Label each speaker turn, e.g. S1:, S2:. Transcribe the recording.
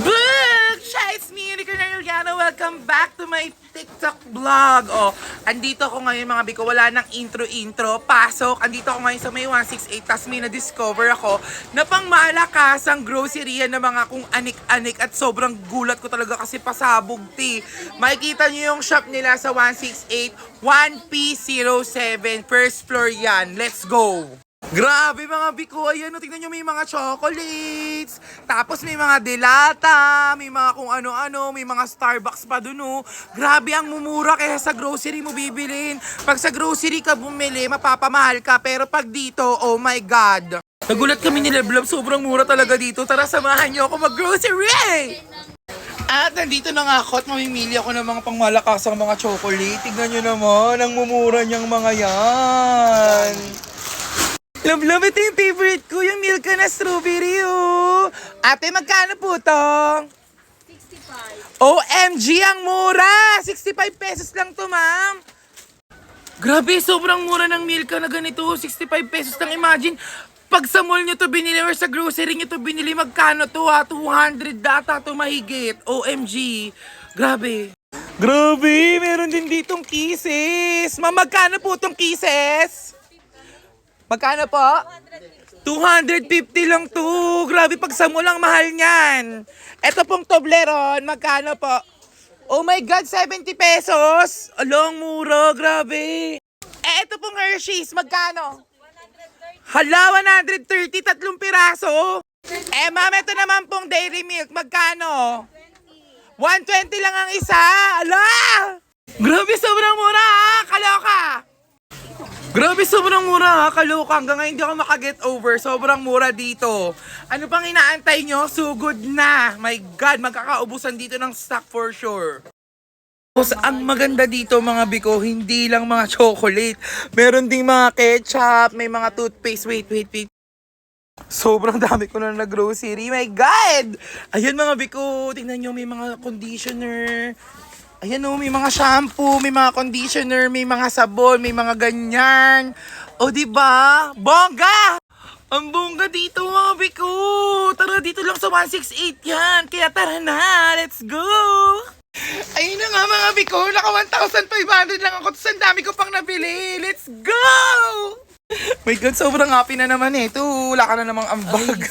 S1: Book! Siya, it's me, Unicorn Arellano. Welcome back to my TikTok vlog. Oh, andito ako ngayon mga biko. Wala nang intro-intro. Pasok. Andito ako ngayon sa may 168. Tapos may na-discover ako na pang malakas ang grocery na mga kung anik-anik at sobrang gulat ko talaga kasi pasabog ti. Makikita niyo yung shop nila sa 168 1P07. First floor yan. Let's go! Grabe mga biko, ayan, oh, tingnan nyo may mga chocolates, tapos may mga delata, may mga kung ano-ano, may mga Starbucks pa dun, oh. Grabe ang mumura kaya sa grocery mo bibilin. Pag sa grocery ka bumili, mapapamahal ka, pero pag dito, oh my God. Nagulat kami ni Leblab, sobrang mura talaga dito. Tara, samahan nyo ako mag-grocery! At nandito na nga ako at mamimili ako ng mga pangmalakasang mga chocolate. Tignan nyo naman, ang mumura niyang mga yan. Love, love, ito yung favorite ko, yung Milka na strawberry, oh. Ate, magkano po to? 65. OMG, ang mura! 65 pesos lang to, ma'am. Grabe, sobrang mura ng Milka na ganito. 65 pesos lang, imagine. Pag sa mall nyo to binili or sa grocery nyo to binili, magkano to ha? 200 data to mahigit. OMG. Grabe. Grabe, meron din ditong kisses. Ma'am, magkano po tong kisses? Magkano po? 250 lang to. Grabe, pag sa mall ang mahal niyan. Ito pong Toblerone, magkano po? Oh my God, 70 pesos? Along mura, grabe. Eh, ito pong Hershey's, magkano? Hala, 130, tatlong piraso. Eh, ma'am, ito naman pong Dairy Milk, magkano? 120 lang ang isa. Ala! Grabe, sobrang mura. Grabe, sobrang mura ha. Kaloka. Hanggang ngayon hindi ako makaget over. Sobrang mura dito. Ano pang inaantay nyo? So good na. My God, magkakaubusan dito ng stock for sure. Tapos, ang maganda dito mga biko, hindi lang mga chocolate. Meron ding mga ketchup, may mga toothpaste. Wait, wait, wait. Sobrang dami ko na nag-grocery. My God! Ayan mga biko, tingnan nyo, may mga conditioner. Ayan o, may mga shampoo, may mga conditioner, may mga sabon, may mga ganyan. O, di ba? Bongga! Ang bongga dito mga biko! Tara, dito lang sa 168 yan. Kaya tara na, let's go! Ayun na nga mga biko, naka 1,500 lang ako. Tapos dami ko pang nabili. Let's go! My God, sobrang happy na naman eh. Ito, wala ka na namang ambag.